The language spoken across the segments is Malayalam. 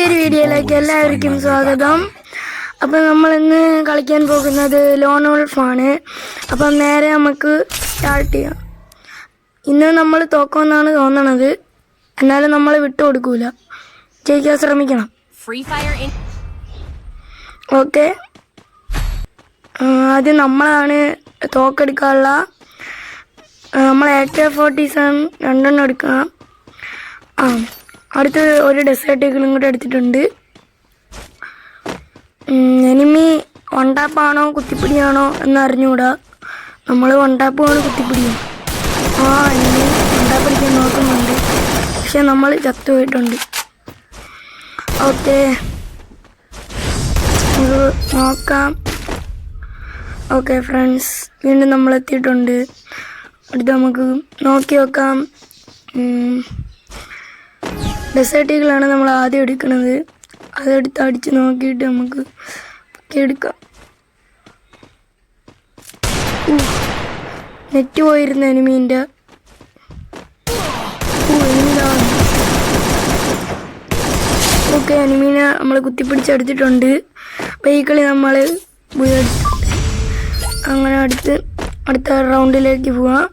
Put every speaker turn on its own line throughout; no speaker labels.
പുതിയൊരു വീഡിയോയിലേക്ക് എല്ലാവർക്കും സ്വാഗതം. അപ്പം നമ്മൾ ഇന്ന് കളിക്കാൻ പോകുന്നത് ലോൺ ആണ്. അപ്പം നേരെ നമുക്ക് സ്റ്റാർട്ട് ചെയ്യാം. ഇന്ന് നമ്മൾ തോക്കുമെന്നാണ് തോന്നണത്. എന്നാലും നമ്മൾ വിട്ടു കൊടുക്കൂല. ജയിക്കാൻ ശ്രമിക്കണം. ഓക്കെ ആദ്യം നമ്മളാണ് തോക്കെടുക്കാനുള്ള നമ്മൾ എ കെ ഫോർട്ടി സെവൻ രണ്ടെണ്ണം എടുക്കണം. ആ. അടുത്ത് ഒരു ഡെസേർട്ട് ഈഗിളും കൂടെ എടുത്തിട്ടുണ്ട്. എനിമി വണ്ടാപ്പാണോ കുത്തിപ്പിടിയാണോ എന്ന് അറിഞ്ഞുകൂടാ. നമ്മൾ വണ്ടാപ്പുമാണ് കുത്തിപ്പിടിയും. ആ എനിമി വണ്ടാപ്പിടിക്കാൻ നോക്കുന്നുണ്ട്. പക്ഷെ നമ്മൾ ചത്തുപോയിട്ടുണ്ട് ഓക്കെ. നമുക്ക് നോക്കാം. ഓക്കെ ഫ്രണ്ട്സ് വീണ്ടും നമ്മളെത്തിയിട്ടുണ്ട്. അടുത്ത് നമുക്ക് നോക്കി നോക്കാം. ഡെസേർട്ടുകളാണ് നമ്മൾ ആദ്യം എടുക്കുന്നത്. അതെടുത്ത് അടിച്ച് നോക്കിയിട്ട് നമുക്ക് എടുക്കാം. നെറ്റ് പോയിരുന്ന എനിമീന്റെ. ഓക്കെ അനിമീനെ നമ്മൾ കുത്തിപ്പിടിച്ചെടുത്തിട്ടുണ്ട് അപ്പോൾ ഈ കളി നമ്മൾ അങ്ങനെ അടുത്ത് അടുത്ത റൗണ്ടിലേക്ക് പോവാം.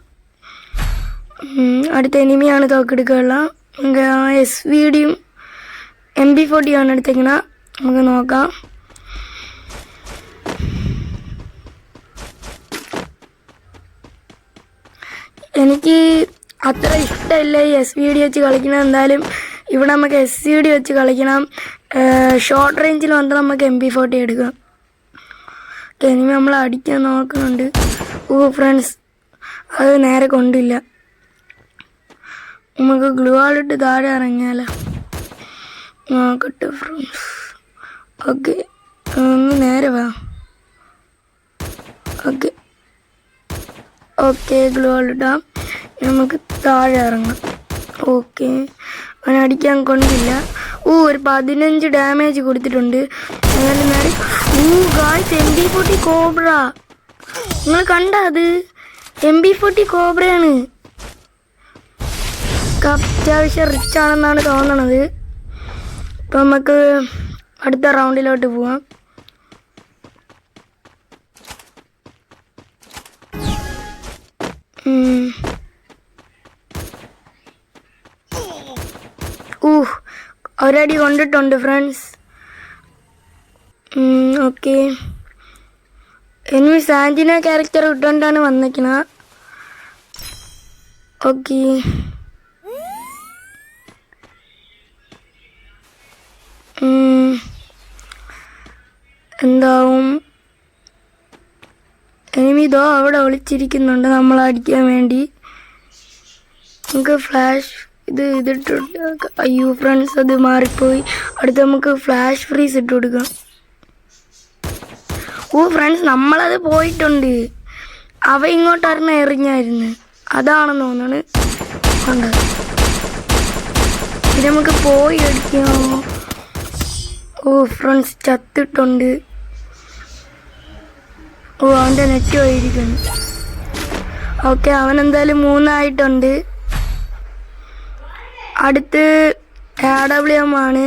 അടുത്ത എനിമിയാണ് തോക്കെടുക്കാനുള്ള എസ് വി ഡിയും എം ബി ഫോർട്ടിയാണ് എടുത്തേക്കണ നമുക്ക് നോക്കാം എനിക്ക് അത്ര ഇഷ്ടമില്ല ഈ എസ് വി ഡി വെച്ച് കളിക്കണം എന്തായാലും ഇവിടെ നമുക്ക് എസ് സി ഡി വെച്ച് കളിക്കണം ഷോർട്ട് റേഞ്ചിൽ വന്നിട്ട് നമുക്ക് എം ബി ഫോർട്ടി എടുക്കാം എനിമി നമ്മൾ അടിക്കാൻ നോക്കുന്നുണ്ട് ഓ ഫ്രണ്ട്സ് അത് നേരെ കൊണ്ടില്ല നമുക്ക് ഗ്ലൂ ആളിട്ട് താഴെ ഇറങ്ങിയാലോ? നോക്കട്ടെ ഫ്രണ്ട്സ് ഓക്കെ ഒന്ന് നേരെ വാ. ഓക്കെ ഓക്കെ ഗ്ലൂ ഇടാം. നമുക്ക് താഴെ ഇറങ്ങാം. ഓക്കെ അവനെ അടിക്കാൻ കൊണ്ടില്ല. ഓ ഒരു പതിനഞ്ച് ഡാമേജ് കൊടുത്തിട്ടുണ്ട്. അങ്ങനെ നേരെ ഓ guys M B forty cobra നിങ്ങൾ കണ്ട അത്? എം ബി ഫോർട്ടി കോബ്രയാണ് അത്യാവശ്യം റിച്ച് ആണെന്നാണ് തോന്നണത്. ഇപ്പം നമുക്ക് അടുത്ത റൗണ്ടിലോട്ട് പോവാം. ഊഹ് ഒരടി കൊണ്ടിട്ടുണ്ട് ഫ്രണ്ട്സ് ഓക്കെ എനിക്ക് സാന്റിന ക്യാരക്ടർ ഇട്ടുകൊണ്ടാണ് വന്നിക്കണ. ഓക്കെ എന്താവും? എനിമി ഇതോ അവിടെ ഒളിച്ചിരിക്കുന്നുണ്ട്. നമ്മൾ അടിക്കാൻ വേണ്ടി. നമുക്ക് ഫ്ലാഷ് ഇത് ഇതിട്ടുണ്ട് അയ്യോ ഫ്രണ്ട്സ് അത് മാറിപ്പോയി. അടുത്ത് നമുക്ക് ഫ്ലാഷ് ഫ്രീസ് ഇട്ട് കൊടുക്കാം. ഓ ഫ്രണ്ട്സ് നമ്മളത് പോയിട്ടുണ്ട്. അവ ഇങ്ങോട്ടായിരുന്നു എറിഞ്ഞായിരുന്നു. അതാണെന്ന് തോന്നുന്നത് കണ്ടത് ഇത് നമുക്ക് പോയി അടിക്കാമോ ഓ ഫ്രണ്ട്സ് ചത്തിട്ടുണ്ട്. ഓ അവന്റെ നെറ്റ് പോയിരിക്കുന്നു. ഓക്കെ അവൻ എന്തായാലും മൂന്നായിട്ടുണ്ട്. അടുത്ത് എ ഡബ്ല്യു എം ആണ്.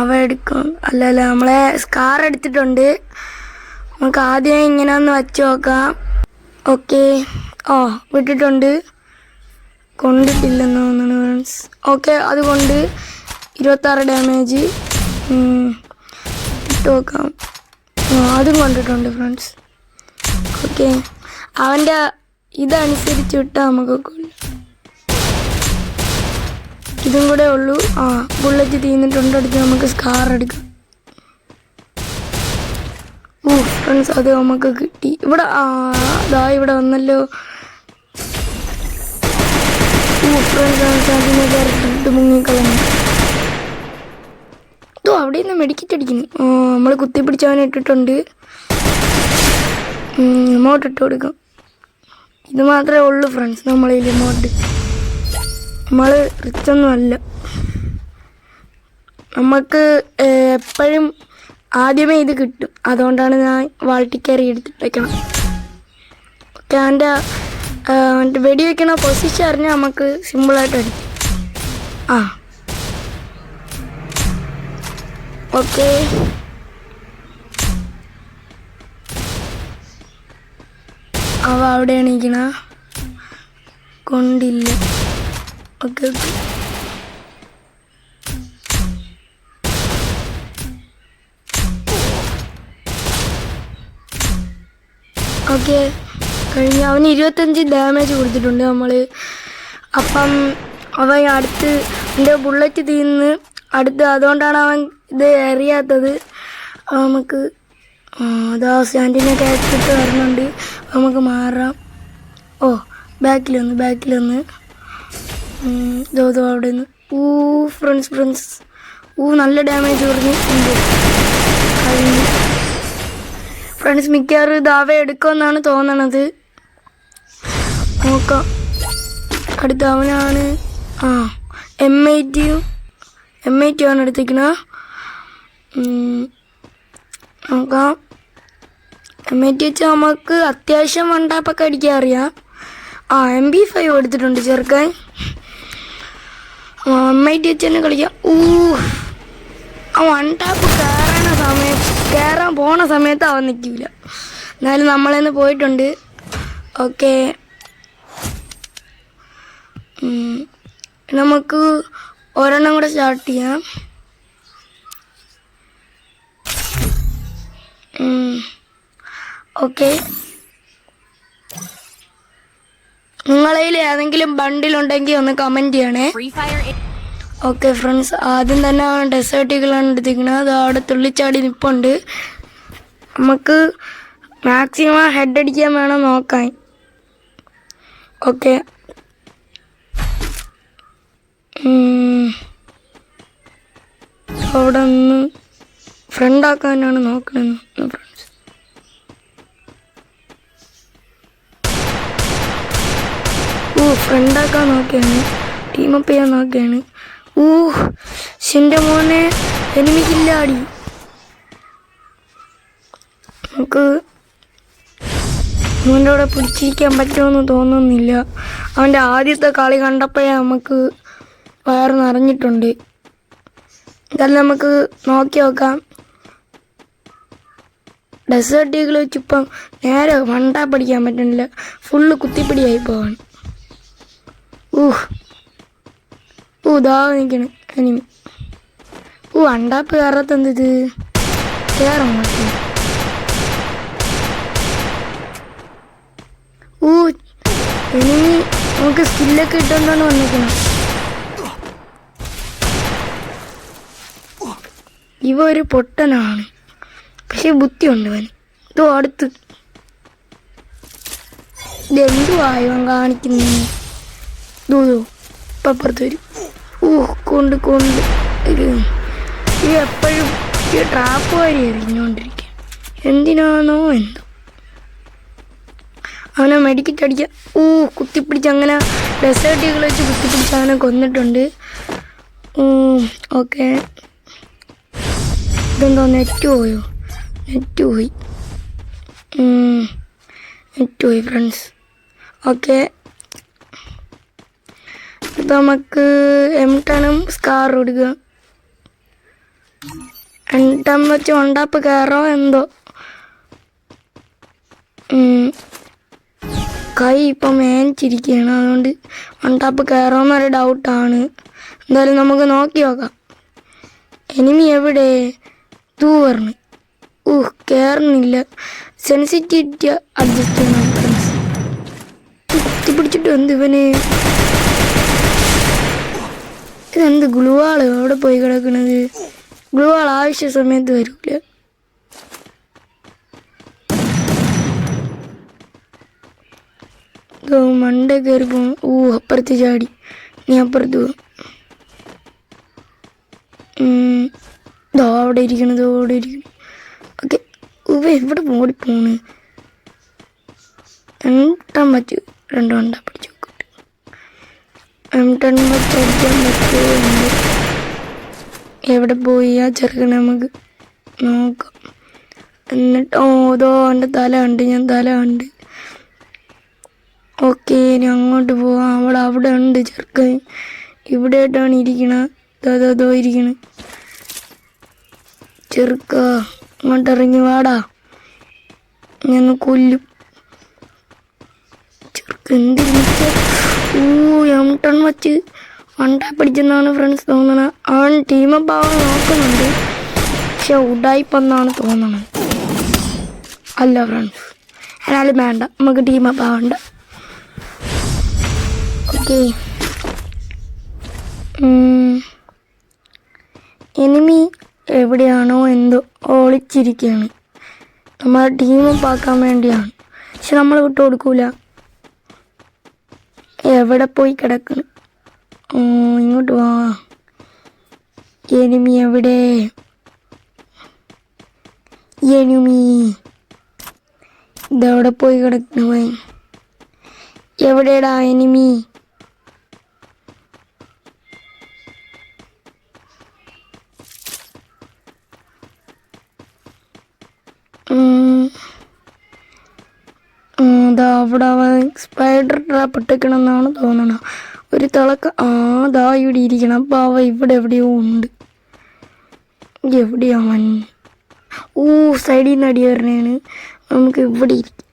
അവ എടുക്കും. അല്ല അല്ല നമ്മളെ സ്കാർ എടുത്തിട്ടുണ്ട്. നമുക്ക് ആദ്യം ഇങ്ങനെ ഒന്ന് വച്ച് നോക്കാം. ഓക്കെ ഓ വിട്ടിട്ടുണ്ട്. കൊണ്ടിട്ടില്ലെന്ന് തോന്നുന്നു ഫ്രണ്ട്സ് ഓക്കെ അതുകൊണ്ട് ഇരുപത്താറ് ഡാമേജ് ഇട്ട് നോക്കാം. അതും കണ്ടിട്ടുണ്ട് ഫ്രണ്ട്സ് ഓക്കെ അവന്റെ ഇതനുസരിച്ച് വിട്ടാൽ നമുക്ക് ഇതും കൂടെ ഉള്ളൂ. ആ ബുള്ളറ്റ് തീന്നിട്ടുണ്ട്. അടുത്ത് നമുക്ക് സ്കാർ എടുക്കാം. ഓ ഫ്രണ്ട്സ് അത് നമുക്ക് കിട്ടി. ഇവിടെ ദാ ഇവിടെ വന്നല്ലോ. ഓ ഫ്രണ്ട്സ് അതിനെ മുങ്ങിക്കളഞ്ഞു ഓ അവിടെ നിന്ന് മെഡിക്കറ്റ് അടിക്കുന്നു നമ്മൾ കുത്തിപ്പിടിച്ചവനെ ഇട്ടിട്ടുണ്ട്. ഇമോട്ട് ഇട്ട് കൊടുക്കും. ഇത് മാത്രമേ ഉള്ളൂ ഫ്രണ്ട്സ് നമ്മളതിൽ ഇമോട്ട് നമ്മൾ റിച്ചൊന്നും അല്ല. നമുക്ക് എപ്പോഴും ആദ്യമേ ഇത് കിട്ടും. അതുകൊണ്ടാണ് ഞാൻ വാൾട്ടി വാൾട്ടിക്കറി എടുത്തിട്ടേക്കണം ഓക്കെ എന്റെ മറ്റേ വെടി വെക്കണ പൊസിഷൻ അറിഞ്ഞാൽ നമുക്ക് സിമ്പിളായിട്ട് അടിക്കും. ആ. ഓക്കെ. അവ അവിടെ എണീക്കണ? കൊണ്ടില്ല. Okay okay. ഓക്കെ. കഴിഞ്ഞ അവന് ഇരുപത്തഞ്ച് ഡാമേജ് കൊടുത്തിട്ടുണ്ട് നമ്മൾ അപ്പം അവൻ അടുത്ത് എന്റെ ബുള്ളറ്റ് തീർന്ന് അടുത്ത് അതുകൊണ്ടാണ് അവൻ ഇത് അറിയാത്തത് നമുക്ക് അതാ സ്റ്റാൻഡിനെ കയറ്റിട്ട് വരുന്നുണ്ട് നമുക്ക് മാറാം. ഓ ബാക്കിൽ വന്ന് ബാക്കിൽ വന്ന് ദോതോ അവിടെ നിന്ന് ഊ ഫ്രണ്ട്സ് ഫ്രണ്ട്സ്. ഊ നല്ല ഡാമേജ് പറഞ്ഞു ഉണ്ട്. കഴിഞ്ഞു. ഫ്രണ്ട്സ് മിക്കവാറും ദാവ എടുക്കുമെന്നാണ് തോന്നണത്. നോക്കാം. അടുത്ത അവനാണ് ആ എം ഐ ടിയും എം ഐ ടി ആണ് എടുത്തേക്കണ നോക്കാം എം ഐ ടി വെച്ച് നമുക്ക് അത്യാവശ്യം വണ്ടാപ്പൊക്കെ അടിക്കാൻ അറിയാം. ആ എം ബി ഫൈവ് എടുത്തിട്ടുണ്ട് ചെറുക്കാൻ. എം ഐ ടി വെച്ച് തന്നെ കളിക്കാം. ഊ ആ വൺ ടാപ്പ് കയറണ സമയത്ത് കയറാൻ പോണ സമയത്ത് അവൻ നിൽക്കില്ല എന്നാലും നമ്മളെന്ന് പോയിട്ടുണ്ട്. ഓക്കെ. നമുക്ക് ഒരെണ്ണം കൂടെ സ്റ്റാർട്ട് ചെയ്യാം. ഓക്കെ. നിങ്ങളതിൽ ഏതെങ്കിലും ബണ്ടിലുണ്ടെങ്കിൽ ഒന്ന് കമന്റ് ചെയ്യണേ. ഓക്കെ ഫ്രണ്ട്സ് ആദ്യം തന്നെ ഡെസേർട്ടുകളാണ് എടുത്തിരിക്കുന്നത് അത് അവിടെ തുള്ളിച്ചാടി നിൽപ്പുണ്ട് നമുക്ക് മാക്സിമം ഹെഡ് അടിക്കാൻ വേണം നോക്കാൻ. ഓക്കെ. അവിടെ നിന്ന് ഫ്രണ്ടാക്കാനാണ് നോക്കണെന്ന് ഫ്രണ്ട്സ്. ഓ ഫ്രണ്ടാക്കാൻ നോക്കിയാണ്. ടീമപ്പ് ചെയ്യാൻ നോക്കിയാണ്. ഊ എന്റെ മോനെ എനിമിക്കില്ല അടി നമുക്ക് മോന്റെ കൂടെ പിടിച്ചിരിക്കാൻ പറ്റുമെന്ന് തോന്നുന്നില്ല. അവന്റെ ആദ്യത്തെ കളി കണ്ടപ്പോഴേ നമുക്ക് വയർ നിറഞ്ഞിട്ടുണ്ട്. എന്തായാലും നമുക്ക് നോക്കി നോക്കാം. ഡെസേർട്ട് ഈഗിൾ വെച്ചിപ്പം നേരെ വണ്ടാ പഠിക്കാൻ പറ്റുന്നില്ല ഫുള്ള് കുത്തിപ്പിടിയായി പോവാണ് ഊഹ്. ഊ ഇതാ നിൽക്കണ് എനിമി ഊ വണ്ടാപ്പ് കയറത്ത് എന്ത് കയറാൻ മാറ്റി ഊ എനിമി നമുക്ക് സ്കില്ലൊക്കെ ഇട്ടുകൊണ്ടാണ് വന്നിരിക്കണം ഇവ ഒരു പൊട്ടനാണ്. പക്ഷെ ബുദ്ധിയുണ്ട് അവന് ഇതോ അടുത്ത്. ഇതെന്തുവായോ കാണിക്കുന്നു ദൂതോ ഇപ്പം അപ്പുറത്ത് വരും. ഓ കൊണ്ട് കൊണ്ട്. ഇത് എപ്പോഴും ഈ ട്രാപ്പ് വരി എറിഞ്ഞുകൊണ്ടിരിക്കുക എന്തിനാണോ എന്തോ. അവനെ മെഡിക്കറ്റ് അടിക്കുക ഓ കുത്തിപ്പിടിച്ച് അങ്ങനെ ഡെസേർട്ടുകൾ വെച്ച് കുത്തിപ്പിടിച്ച് അവനെ കൊന്നിട്ടുണ്ട്. ഓക്കെ. ഇതെന്തോ നെറ്റ് പോയോ? നെറ്റ് പോയി നെറ്റ് പോയി ഫ്രണ്ട്സ് ഓക്കെ ഇപ്പം നമുക്ക് എം ടണും സ്കാർ കൊടുക്കുക എംടം വെച്ച് ഉണ്ടാപ്പ് കയറോ എന്തോ. കൈ ഇപ്പം മേനിച്ചിരിക്കുകയാണ് അതുകൊണ്ട് ഉണ്ടാപ്പ് കയറോന്നൊരു ഡൗട്ടാണ് എന്തായാലും നമുക്ക് നോക്കി നോക്കാം. എനിമി എവിടെ? തൂ പറഞ്ഞു ഊഹ് കയറുന്നില്ല സെൻസിറ്റിവിറ്റി അഡ്ജസ്റ്റ് ചെയ്യണം ഫ്രണ്ട്സ് കുത്തി പിടിച്ചിട്ട് എന്ത് ഇവന്? ഇതെന്ത് ഗ്ലൂവാൾ? അവിടെ പോയി കിടക്കണത്. ഗ്ലൂവാൾ ആവശ്യ സമയത്ത് വരില്ല മണ്ട കയറി പോകും ഊ അപ്പുറത്ത് ചാടി. നീ അപ്പുറത്ത് പോകും അവിടെ ഇരിക്കണത് അവിടെ ഇരിക്കണം ഇവ എവിടെ ഓടി പോണ്? എണ്ണം പറ്റൂ രണ്ടു വണ്ട പിടിച്ചു എവിടെ പോയി ആ ചെറുക്കനെ നമുക്ക് നോക്കാം. എന്നിട്ട് ഓതോ എന്റെ തല ഉണ്ട് ഞാൻ തല ഉണ്ട് ഓക്കെ ഇനി അങ്ങോട്ട് പോവാം. അവിടെ അവിടെ ഉണ്ട് ചെറുക്കൻ. ഇവിടെ ആയിട്ടാണ് ഇരിക്കണത് അതോ ദോ ദോ ഇരിക്കണ. ചെറുക്ക. ഇങ്ങോട്ട് ഇറങ്ങി വാടാ. ഞാൻ കൊല്ലും. ചെറുക്ക എന്തിനു ഓ എം ടൺ വച്ച് വണ്ടാ പിടിച്ചെന്നാണ് ഫ്രണ്ട്സ് തോന്നണ. അവൻ ടീം ആവാൻ നോക്കുന്നുണ്ട്. പക്ഷെ ഉടായിപ്പെന്നാണ് തോന്നണത്. അല്ല ഫ്രണ്ട്സ് എന്നാലും വേണ്ട. നമുക്ക് ടീമപ്പ് ആവണ്ട. ഓക്കെ എനിമി എവിടെയാണോ എന്തോ ഒളിച്ചിരിക്കുകയാണ് നമ്മളെ ടീം പാക്കാൻ വേണ്ടിയാണ്. പക്ഷെ നമ്മൾ വിട്ടു കൊടുക്കൂല. എവിടെ പോയി കിടക്കുന്നു ഇങ്ങോട്ട് വാ. എനിമി എവിടെ? എനിമി. ഇതെവിടെ പോയി കിടക്കുന്നു എവിടെടാ എനിമി? അവൻ സ്പൈഡർ ട്രാപ്പ് ഇട്ടേക്കണമെന്നാണ് തോന്നണത് ഒരു തിളക്ക ആ ദാ ഇവിടെ ഇരിക്കണം. അപ്പോൾ അവ ഇവിടെ എവിടെയോ ഉണ്ട്. എവിടെയാ അവൻ? ഓ സൈഡിൽ നിന്ന് അടി വരണേണ്. നമുക്ക് ഇവിടെ ഇരിക്കും.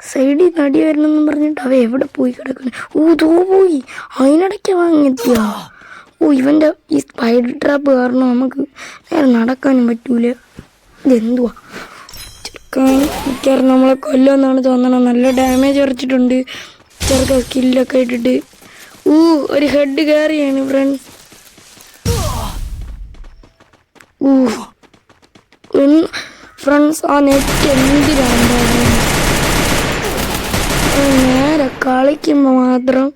സൈഡിൽ നിന്ന് അടി വരണമെന്ന് പറഞ്ഞിട്ട് അവ എവിടെ പോയി കിടക്കണ? ഓ തോ പോയി. അതിനിടയ്ക്ക് വാങ്ങിയെത്തിയ ഓ ഇവന്റെ ഈ സ്പൈഡർ ട്രാപ്പ് കാരണം നമുക്ക് നേരെ നടക്കാനും പറ്റൂല. ഇതെന്തുവാ? മിക്കവാറും നമ്മളെ കൊല്ലുമെന്നാണ് തോന്നണം നല്ല ഡാമേജ് വരച്ചിട്ടുണ്ട് ചെറുക്ക സ്കില്ലൊക്കെ ഇട്ടിട്ട്. ഊ ഒരു ഹെഡ് കയറിയാണ് ഫ്രണ്ട്സ് ഊ. ഫ്രണ്ട്സ് ആ നെറ്റ് എന്തിനാണ് നേരെ കളിക്കുമ്പോൾ മാത്രം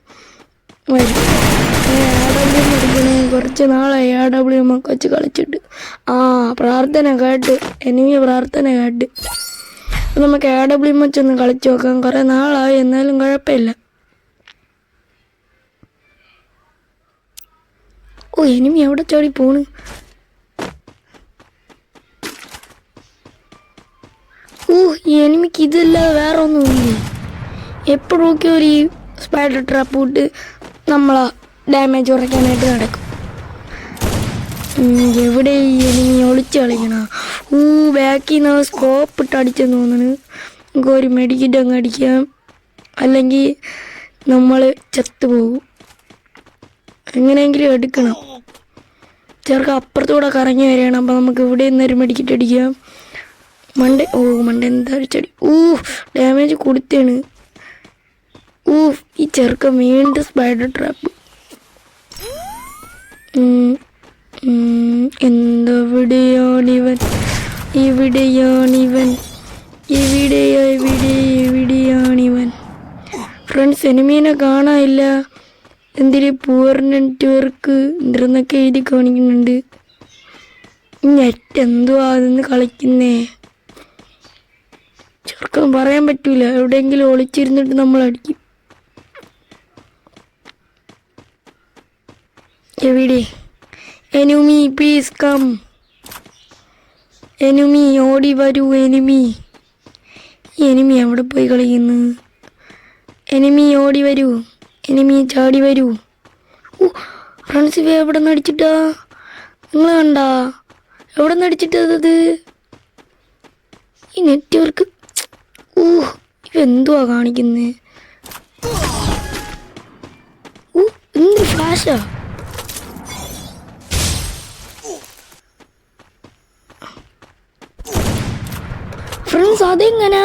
വരും. കുറച്ച് നാളായി എ ഡബ്ല്യു ഒക്കെ വെച്ച് കളിച്ചിട്ട്. ആ പ്രാർത്ഥന കേട്ട്. എനിക്ക് പ്രാർത്ഥന കേട്ട്. അപ്പൊ നമുക്ക് എ ഡബ്ല്യു വെച്ച് ഒന്ന് കളിച്ചു നോക്കാം. കുറേ നാളായി. എന്നാലും കുഴപ്പമില്ല. ഓ എനിമി എവിടെ ചോടി പോണ്? ഓ എനിമിക്ക് ഇതല്ലാതെ വേറെ ഒന്നുമില്ലേ എപ്പോഴൊക്കെ ഒരു ഈ സ്പൈഡർ ട്രാപ്പ് ഇട്ട് നമ്മളെ ഡാമേജ് കുറയ്ക്കാനായിട്ട് നടക്കും. എവിടെ ഈ എനിമി ഒളിച്ച് കളിക്കണ? ഊ ബാക്കിൽ നിന്ന് സ്കോപ്പ് ഇട്ട് അടിച്ചെന്ന് തോന്നുന്നു നമുക്ക് ഒരു മെഡിക്കിറ്റ് അങ്ങ് അടിക്കാം. അല്ലെങ്കിൽ നമ്മൾ ചത്തുപോകും എങ്ങനെയെങ്കിലും എടുക്കണം. ചെറുക്ക അപ്പുറത്തൂടെ കറങ്ങി വരികയാണ്. അപ്പം നമുക്ക് ഇവിടെ നിന്ന് ഒരു മെഡിക്കിറ്റ് അടിക്കാം. മണ്ട ഓ മണ്ട എന്താ അടിച്ചടി ഊ ഡാമേജ് കൊടുത്താണ്. ഊ ഈ ചെറുക്ക വീണ്ടും സ്പൈഡർ ട്രാപ്പ് എന്തെവിടെയാണിവൻ എവിടെയാണിവൻ? എവിടെയാ എവിടെ എവിടെയാണിവൻ? ഫ്രണ്ട്സ് എനിമീനെ കാണാനില്ല. എന്തിന് പൂർ നെറ്റ്വർക്ക് എന്തിരുന്നൊക്കെ എഴുതി കാണിക്കുന്നുണ്ട്. നെറ്റ് എന്തോ അതെന്ന് കളിക്കുന്നേ. ചെറുക്കം പറയാൻ പറ്റൂല. എവിടെയെങ്കിലും ഒളിച്ചിരുന്നിട്ട് നമ്മൾ അടിക്കും. എവിടെ? എനിമി പ്ലീസ് കം എനിമി ഓടി വരൂ എനിമി. എനിമി എവിടെ പോയി കളിക്കുന്നു? എനിമി ഓടി വരൂ. എനിമി ചാടി വരൂ. ഓ ഫ്രണ്ട്സ് ഇവ എവിടെ നിന്ന് അടിച്ചിട്ടാ നിങ്ങൾ കണ്ടാ? എവിടെ നിന്ന് അടിച്ചിട്ടത് ഈ നെറ്റ്വർക്ക് ഓ ഇവ എന്തുവാ കാണിക്കുന്നത് ഓ എന്ത് ഫ്ലാഷാ ഫ്രണ്ട്സ് അതെങ്ങനാ?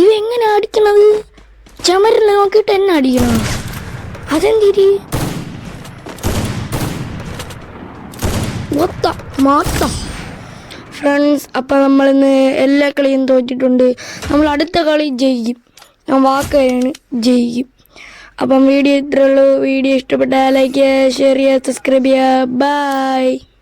ഇവ എങ്ങനെ അടിക്കണത്? ചമരിൽ നോക്കിയിട്ട് എന്നെ അടിക്കണം? അതെന്തിരി? ഫ്രണ്ട്സ് അപ്പം നമ്മളിന്ന് എല്ലാ കളിയും തോറ്റിട്ടുണ്ട്. നമ്മൾ അടുത്ത കളി ജയിക്കും. ഞാൻ വാക്കാണ് ജയിക്കും. അപ്പം വീഡിയോ ഇത്രയുള്ളൂ വീഡിയോ ഇഷ്ടപ്പെട്ടാൽ ലൈക്ക് ചെയ്യുക ഷെയർ ചെയ്യുക സബ്സ്ക്രൈബ് ചെയ്യുക. ബൈ